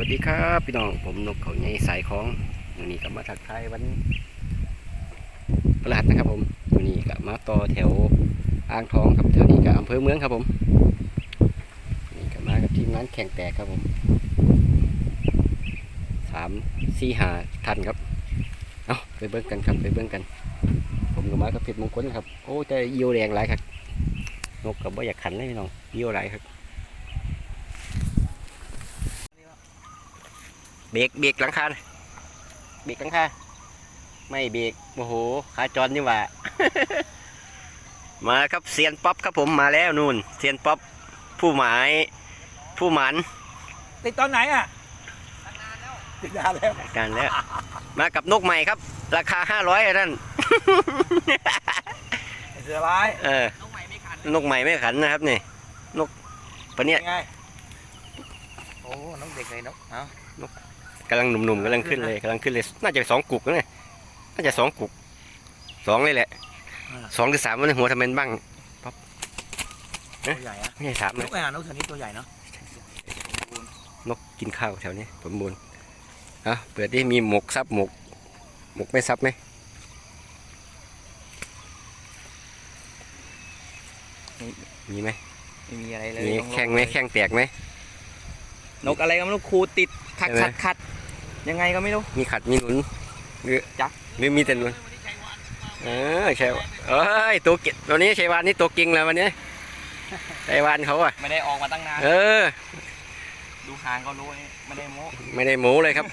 วัสดีครับพี่น้องผมนกเขาใหญ่สายของวันนี้ก็มาทักทายวันประหลาดนะครับผมวันนี้ก็มาต่อแถวอ่างทองครับแถวนี้ก็อำเภอเมืองครับผมนี่ก็มากับทีมงานแข่งแตกครับผมสามสี่หาทันครับเอาไปเบิ้งกันครับไปเบิ้งกัน ผมก็มากับเพชรมงคลครับโอ้แต่เยี่ยวแรงหลายครับนกกับว่าอยากขันเลยพี่น้องเยี่ยวหลายครับ เบรกเบรกหลังคาน่ะเบรกหลังคาไม่เบรกโอ้โหขาจรนี่หว่า มาครับเซียนป๊อปครับผมมาแล้วนู่นเซียนป๊อปผู้หมายผู้หมันติดตอนไหนอะติดนานแล้วกันแล้ว มากับนกใหม่ครับ ราคาห้าร้อยนั่นเสือร้ายเออน้องใหม่ไม่ขันนกใหม่ไม่ขันนะครับนี่นกปะเนี่ยไงโอ้น้องเด็กเลยนกเอ้ากำลังหนุ่มๆกำลังขึ้นเลยกำลังขึ้นเลย น่าจะสองกุกนะเนี่ยน่าจะสองกุกสองเลยแหละสองหรือสามวันหัวทำเป็นบ้างตัวใหญ่อะไม่ใช่สามนนะกอะนกตัวนี้ตัวใหญ่เนาะนกกินข้าวแถวนี้สมบูรณ์อะเปิดที่มีหมกซับหมก หมกไม่ซับไหมมีไหมไม่มีอะไรเลยมีลๆแข้งไหมแข้งแตกไหมนกอะไรก็ไม่รู้ครูติดขัดใช่ไหมขัดขัด ยังไงก็ไม่รู้ มีขัดมีหนุนหรือจ๊ะหรือมีแต่หนุนเออใช่เอ้ยตัวเกตัวนี้ชัยวานนี่ตัวกิ่งแล้ววันนี้ชัยวานเขาอะไม่ได้ออกมาตั้งนานเออ ดูหางก็รู้นี่ไม่ได้โม้ไม่ได้หมูเลยครับ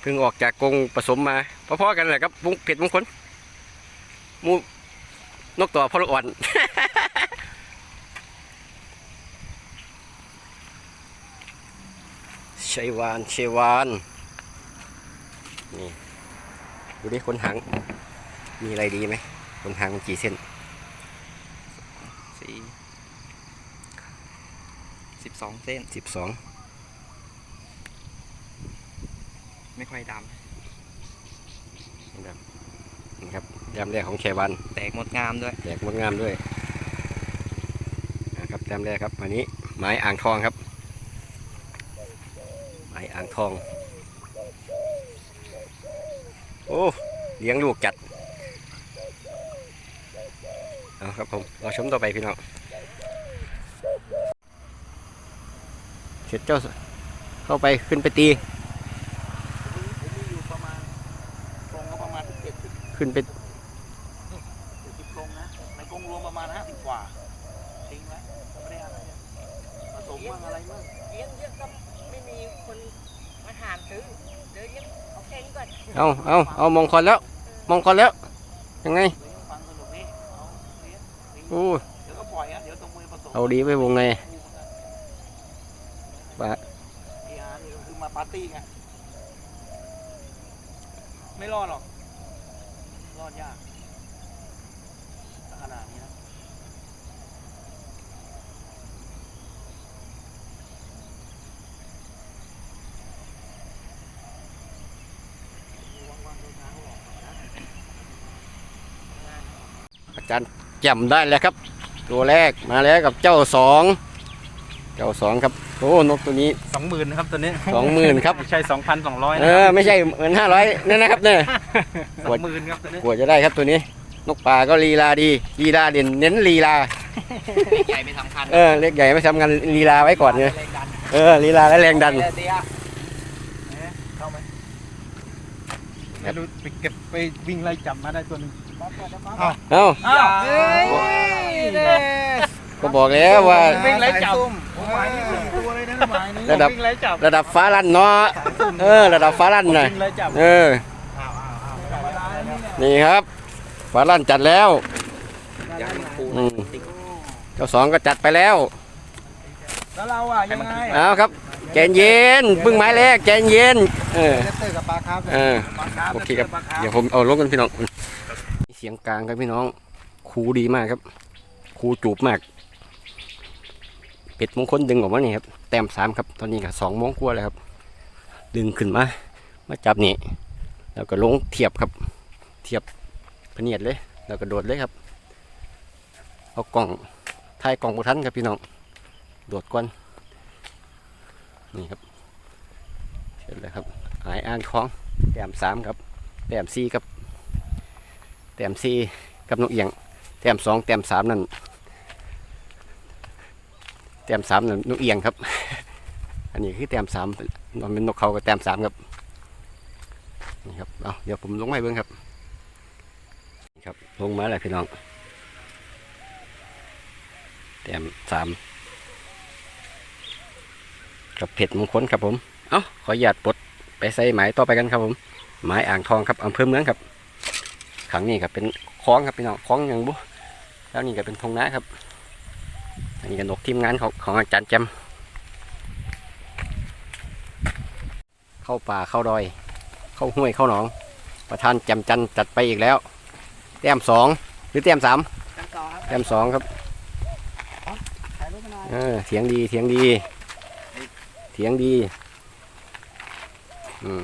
เพิ่งออกจากกรงผสมมาพอๆกันแหละครับมุกเผ็ดมงคลหมูนกตัวพอลูกอ่อนชัยวานชัยวานนี่ ดูดิคนหางมีอะไรดีไหมคนหางมันกี่เส้นสี่สิบสองเส้นสิบสองไม่ค่อยดนี่ครับยามแรกของชัยวานำแตกหมดงามด้วยแจกงดงามด้วยนะครับแต้มแรกครับวันนี้ไม้อ่างทองครับ ไม้อ่างทอง โอ้เลี้ยงลูกจัดเอาครับผมเราชมต่อไปพี่น้องเสร็จเจ้าเข้าไปขึ้นไปตี ขึ้นไปสิบกรงนะในกรงรวมประมาณห้าสิบกว่าทิ้งไว้ไม่ได้อะไรผสมบ้างอะไรบ้างเลี้ยงเยอะก็ไม่มีคน มาถามซื้อเดี๋ยวเลี้ยงเอาแค่นี้ก่อนเอาเอาเอามองคอนแล้ว มองคอนแล้ว ยังไงเดี๋ยวฟังสนุกนี่เอาเลี้ยงทิ้งโอ้เดี๋ยวก็ปล่อยอะเดี๋ยวตรงมือผสมเอาดีไปวงในปะเออาร์นี่ก็คือมาปาร์ตี้ไงไม่รอดหรอกรอดยากถ้าขนาดนี้นะว่างๆเช้าๆออกก่อนนะ อา จารย์จำได้แล้วครับ ตัวแรกมาแล้วกับเจ้าสองเจ้าสองครับโอ้นกตัวนี้สองหมื่นนะครับตัวนี้สองหมื่นครับไม่ใช่สองพันสองร้อยเออไม่ใช่เหมือนห้าร้อยนั่นนะครับเนี่ยสองหมื่นครับตัวนี้กว่าจะได้ครับตัวนี้ นกป่าก็ลีลาดีลีลาเด่นเน้นลีลาใหญ่ไม่สำคัญเออเล็กใหญ่ไม่ทำงานลีลาไว้ก่อนเนี่ยแรงดันเออลีลาและแรงดันเดียเข้าไหมไม่รู้ไปเก็บไปวิ่งไล่จับมาได้ตัวหนึง เอ้าอ้าวเฮ้ยก็บอกแล้วว่าวิ่งไล่จับหมายนี่ถึงตัวเลยนะหมายนี้ระดับวิ่งไล่จับระดับฟ้าลั่นเนาะเออ ระดับฟ้าลั่นน่ะวิ่งไล่จับเอออ้าวอ้าวอ้าวธรรมดาเนี่ยนี่ครับฟ้าลั่นจัดแล้วยังคูอืมเจ้าสองก็จัดไปแล้วแล้วเราอะยังไงเอาครับแกนเย็นเพึ่งไม้แรกแกนเย็นเออเลสเตอร์กับปลาคาร์ฟเออปลาคาร์ฟโอเคครับลสตอปลาาฟเดี๋ยวผมเอาลงกันพี่น้อง เสียงกลางครับพี่น้องครูดีมากครับครูจูบมากเป็ดมงคลดึงออกมาเนี่ครับแต้มสามครับตอนนี้ก็สองมงกว่าแล้วครับ ดึงขึ้นมา มาจับนี่แล้วก็ลงเทียบครับ เทียบพเนียดเลย แล้วก็โดดเลยครับ เอากล่องถ่ายกล่องบุทันครับพี่น้องโดดก่อนนี่ครับเสร็จแล้วครับหายอ่างคล้องแต้มสามครับแต้มสี่ครับ แต้มสี่กับนกเอียง แต้มสองแต้มสามนั่น แต้มสามนั่นนกเอียงครับ อันนี้คือแต้มสามมันเป็นนกเขากับแต้มสามครับ นี่ครับ เอาเดี๋ยวผมลงมาเบิ้งครับนะครับ ลงมาแล้วพี่น้อง แต้มสามกับเผ็ดมงคลครับผม เอาขออนุญาตปลดไปใส่หมายต่อไปกันครับผม หมายอ่างทองครับอำเภอเมืองครับ ขังนี่ครับเป็นคลองครับพี่น้องคลองอย่างบุแล้วนี่ก็เป็นทงนาครับ อันนี้ก็นกทีมงานของของอาจารย์แจมเข้าป่าเข้าดอย เข้าห้วยเข้าหนอง ประธานแจมจันทร์จัดไปอีกแล้ว แต้มสองหรือแต้มสามกันต่อครับแต้มสองครับถ่ายรูปมาหน่อยเออเถียงดีเถียงดี เถียงดี อืม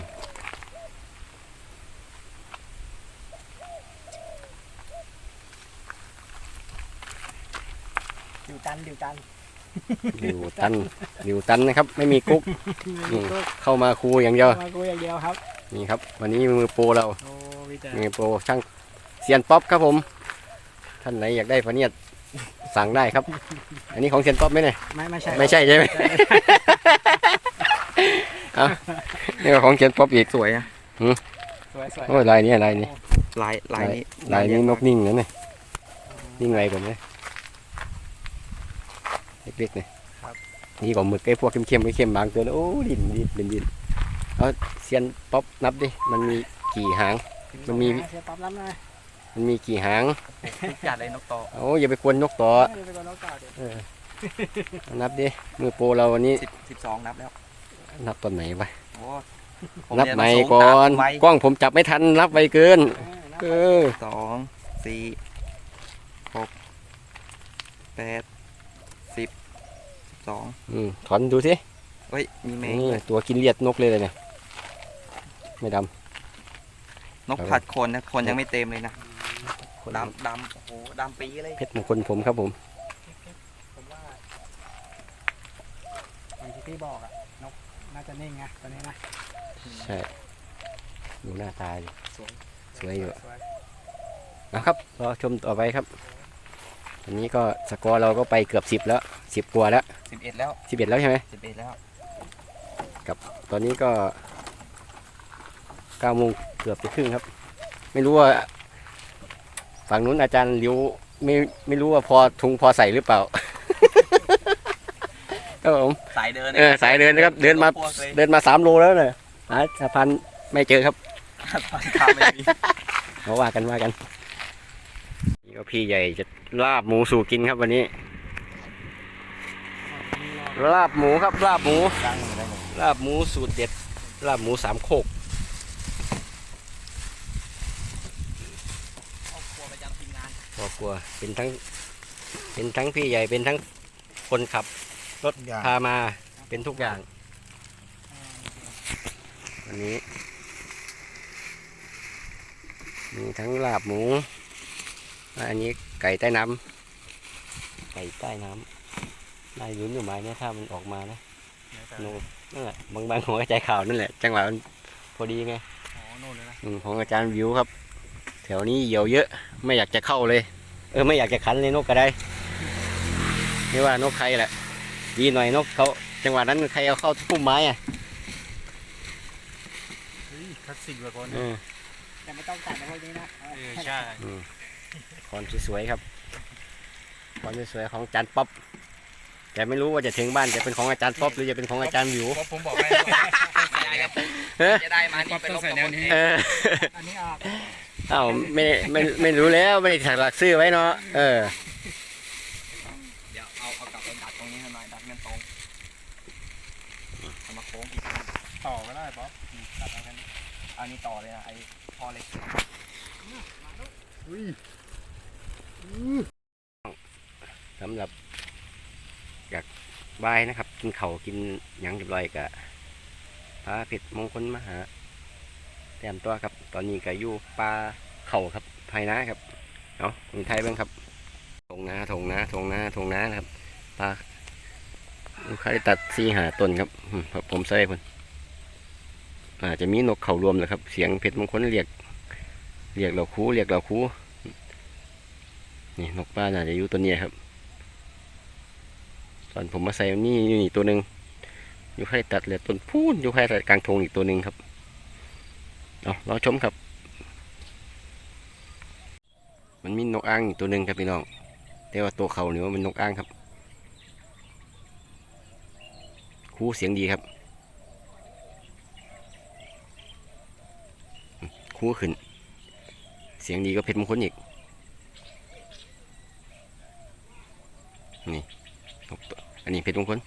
ดิว ตันดิวตันดิวตันดิวตันนะครับ ไม่มีกุ๊กอืมเข้ามาครูอย่างเดียวมากูอย่างเดียวครับ นี่ครับ วันนี้มือโปรเราโอ้วิจารมือโปรช่างเซียนป๊อปครับผม ท่านไหนอยากได้พะเนียดสั่งได้ครับ อันนี้ของเซียนป๊อปไหมเนี่ยไม่ไม่ใช่ไม่ใช่ใช่ไหมเอานี่ก็ของเซียนป๊อปอีกสวยอะสวยสวยโอ้ยลายนี้ลายนี้ลายลายนี้ลายนี้นกนิ่งนะเนี่ยนิ่งไรผมเนี่ย เล็กๆเนี่ยนี่ก็หมึกไอ้พวกเข้มๆไอ้เข้มบางตัวแล้วโอ้ดินดินดินดินเอาเซียนป๊อปนับดิมันมีกี่หาง มันมี เสียปั๊บน้ำหน่อยมันมีกี่หางทุกจัดเลยนกต่อโอ้อย่าไปกวนนกต่อเดี๋ยวไปก่อนน้องเก่าเดี๋ยวเออเอานับดิมือโปรเราวันนี้สิบสิบสองนับแล้วนับตอนไหนวะโอ้นับใหม่ก่อนกล้องผมจับไม่ทันนับไวเกิน เออนะเออสองสี่หกแปดสิบ สิบสองอืมถอนดูสิเฮ้ย มีแมงนี่ตัวกินเลียดนกเลยเลยเนี่ย ไม่ดนกผัดคนนะ คนยังไม่เต็มเลยนะำดำดำโอ้โหดำปีเลยเพชรมงคลผมครับผมผมว่าอย่างที่พี่บอกอะนกน่าจะนิ่งไงตัวนี้นะ ใช่ ดูหน้าตาดิสวย สวยอยู่สวยนะครับรอชมต่อไปครับ อันนี้ก็สกอร์เราก็ไปเกือบสิบแล้วสิบกว่าแล้ว สิบเอ็ดแล้วสิบเอ็ดแล้วใช่ไหมสิบเอ็ดแล้วตอนนี้ก็เก้าโมงเกือบจะครึ่งครับ ไม่รู้ว่า ฝั่งนู้นอาจารย์ริ้วไม่ไม่รู้ว่าพอทุงพอใส่หรือเปล่าครับผมสายเดินเออสายเดินนะครับ เดินมาพวกเลยเดินมาสามโลแล้วเนี่ยหาสะพานไม่เจอครับทางไม่มีมาว่ากันว่ากันนี่ก็พี่ใหญ่จะลาบหมูสู่กินครับวันนี้ ลาบหมูครับลาบหมูตั้งมือได้เลยลาบหมูสูตรเด็ดลาบหมูสามโคกครอบครัวประจำทีมงานพอกลัวเป็นทั้ง เป็นทั้งพี่ใหญ่เป็นทั้งคนขับ รถพามาเป็นทุกอย่างวันนี้ มีทั้งลาบหมู อันนี้ไก่ใต้น้ำไก่ใต้น้ำ นายลุ้นอยู่ไหมเนี่ยถ้ามันออกมานะโนนั่นแหละบางบางหัวกระจายข่าวนั่นแหละ จังหวะมันพอดีไงอ๋อโน่นเลยนะอืมของอาจารย์วิวครับ แถวนี้เหยี่ยวเยอะ ไม่อยากจะเข้าเลย เออไม่อยากจะขันเลยนกก็ได้ไม่ว่านกใครแหละดีหน่อยนกเขาจังหวะนั้นใครเอาเข้าพุ่มไม้อะคลาสสิกแบบคนเออแต่ไม่ต้องตัดในพวกนี้นะเออใช่คอนสวยๆครับคอนสวยๆของอาจารย์ป๊อป แต่ไม่รู้ว่าจะถึงบ้านจะเป็นของอาจารย์ป๊อปหรือจะเป็นของอาจารย์วิวเพราะผมบอกให้ไม่ได้ครับเฮ้ยจะได้มานี่เป็นลบกับคนเอออันนี้ออกอ้าวไม่ไม่ไม่รู้แล้วไม่ได้ถักหลักซื้อไว้เนาะเออเดี๋ยวเอาเอากลับไปดัดตรงนี้หน่อยดัดเงินตรงเอามาโค้งต่อก็ได้ป๊อปตัดเอากันอานี่ต่อเลยนะไอ้พอเล็กอุ้ยสำหรับ บายนะครับ กินเขากินยังเรียบร้อยกะพาเพชรมงคลมหาแต้มตัวครับ ตอนนี้ก็อยู่ปลาเข่าครับภายนะครับเอาะมีไทยบ้างครับทงนาทงนาทงนาทงนานะครับปลาลูกค้าได้ตัดซีหาต้นครับอืมผมใส่คนอาจจะมีนกเข่ารวมนะครับ เสียงเพชรมงคลเรียก เรียกเราคูเรียกเราคูนี่นกป้าน่าจะอยู่ตัวนี้ครับ ตอนผมมาใส่นี่อยู่นี่ตัวหนึ่งอยู่ใครตัดเหลือต้นพูนอยู่ใครตัดกลางทงอีกตัวหนึ่งครับเอาเราชมครับ มันมีนกอ้างอีกตัวหนึ่งครับพี่น้องแต่ว่าตัวเขาเนี่ยว่ามันนกอ้างครับ คู่เสียงดีครับ คู่ขึ้น เสียงดีก็เพชรมงคลอีกนี่นกตัว อันนี้เพชรมงคล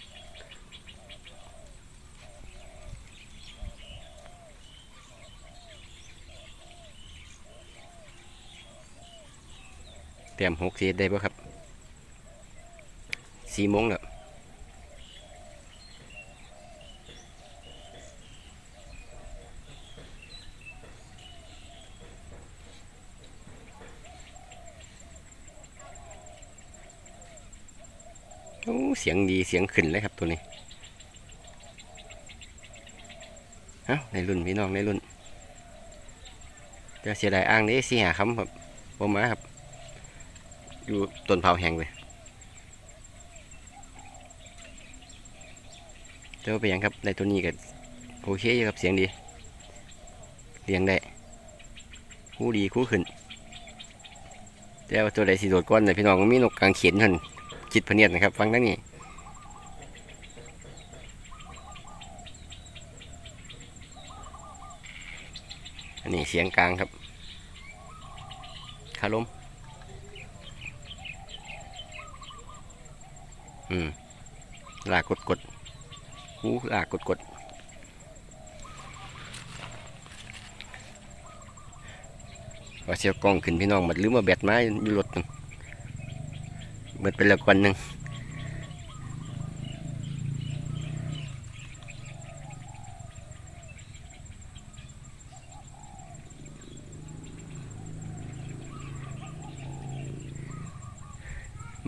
เตรียมหกสีได้ป่ะครับสี่โมงแล้ว โอ้เสียงดีเสียงขึ้นเลยครับตัวนี้เอ้าในรุ่นพี่น้องในรุ่นจะเสียดายอ้างนี้สี่หาคำครับบ่มาครับ อยู่ต้นเผาแห้งเลยเจ้าไปยังครับในตัวนี้ก็โอเคอยู่ครับเสียงดีเลี้ยงได้คู่ดีคู่ขึ้นแต่ว่าตัวใดสีโดดก้อนเลยพี่น้องมีนกกลางเขียนหัน จิตพเนียดนะครับ ฟังทั้งนี้อันนี้เสียงกลางครับคาลมอืมลากดกดหูลากดกดว่าเสียกล้องขึ้นพี่น้องมันลืมมาแบตไมาอยู่รถนั่น เบิดไปแล้วกวันหนึ่ง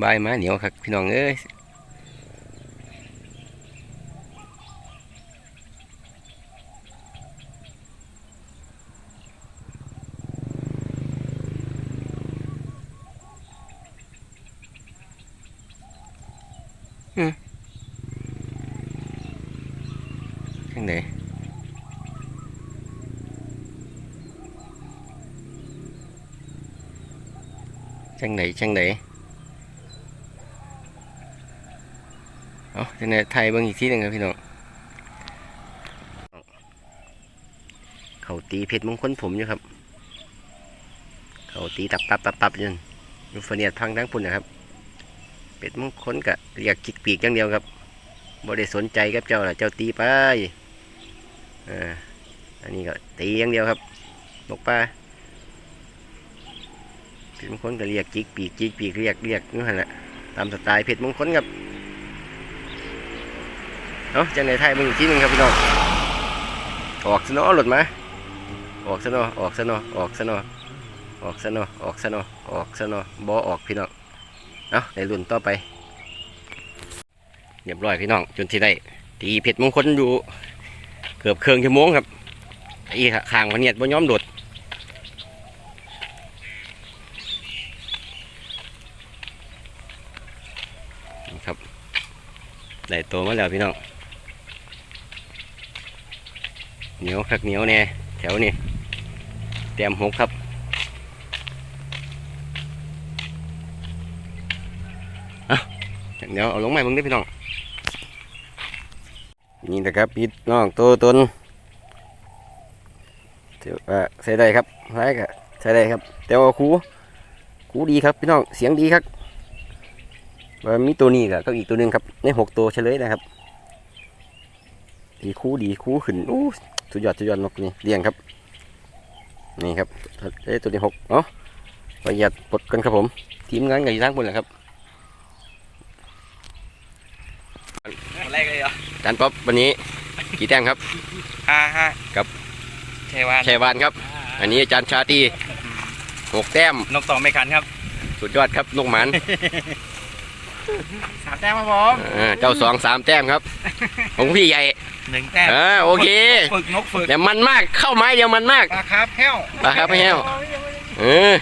บายมาเหนียวครับพี่น้องเอ้ย จังไดจังไดจังไดเอาจะในไทยเบิ่งอีกทีหนึ่งครับพี่น้อง เขาตีเพชรมงคลผมอยู่ครับ เขาตีตับตับตับตับยันยูฟเนียดพังทั้งปุ่นนะครับ เพชรมงคลกะเรียกจิกปีกอย่างเดียวครับบ่ได้สนใจกับเจ้าล่ะเจ้าตีไปอ่าอันนี้ก็ตีอย่างเดียวครับนกปลาเพชรมงคลก็เรียกจิกปีกจิกปีกเรียกเรียกนู่นแหละตามสไตล์เพชรมงคลครับเอาจังในไทยมึงอีกทีหนึงครับพี่น้องออกซะเนาะหลุดมาออกซะเนาะออกซะเนาะออกซะเนาะออกซะเนาะออกซะเนาะออกซะเนาะบ่ออกพี่น้อง เอาในรุ่นต่อไปเรียบร้อยพี่น้องจนที่ได้ตีเพชรมงคลอยู่เกือบเครื่องชั่วโมงครับอีขางมันเนียดบ่ย้อมโดดนะครับได้ตัวมาแล้วพี่น้องเหนียวคักเหนียวแน่แถวนี้เตรียมหกครับเอาจาก เดี๋ยวเอาลงมาเบิ่งเด้พี่น้อง นี่นะครับพี่น้องตัวตนถือว่าใส่ได้ครับไรก็ใส่ได้ครับ แต่ว่าคูคูดีครับพี่น้อง เสียงดีครับว่ามีตัวนี้กับก็อีกตัวหนึ่งครับ ในหกตัวเฉลยนะครับดีคู่ดีคู่ขึ้นอู้สุดยอดสุดยอดนกนี่เลี้ยงครับ นี่ครับเอ้ตัวที่หกเนาะประหยัดปลดกันครับผม ทีมงานกับยี่ทั้งบนแหละครับ คนแรกเลยเหรอจานป๊อปวันนี้กี่แต้มครับห้าห้าครับเทวานชัยวานครับ อันนี้อาจารย์ชาตรีหกแต้มนกต่อไม่ขันครับสุดยอดครับนกหมันสามแต้มครับผมอ่าเจ้าสองสามแต้มครับของพี่ใหญ่หนึ่งแต้มเออโอเคฝึกนกฝึกแต่มันมากเข้าไม้เดียวมันมากปลาครับแห้วปลาครับไม่แห้วเออ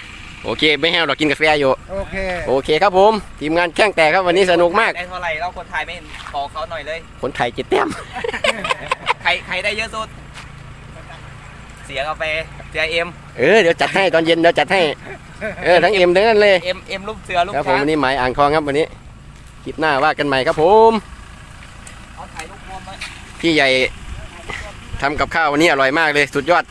โอเค ไม่แห้วเรากินกาแฟอยู่ โอเคโอเคครับผม ทีมงานแข่งแตกครับวันนี้สนุกมาก ได้เท่าไหร่เราคนไทยไม่เห็นบอกเขาหน่อยเลย คนไทยเจ็ดแต้ม ใครใครได้เยอะสุด เสียกาแฟเสียเอ็มเออเดี๋ยวจัดให้ตอนเย็นเดี๋ยวจัดให้ เออทั้งเอ็มทั้งนั้นเลย เอ็มเอ็มรูปเสือรูปครับผมช้างวันนี้หมายอ่างทองครับวันนี้ คลิปหน้าว่ากันใหม่ครับผม เอาถ่ายรูปรวมไว้พี่ใหญ่ทำกับข้าววันนี้อร่อยมากเลยสุดยอด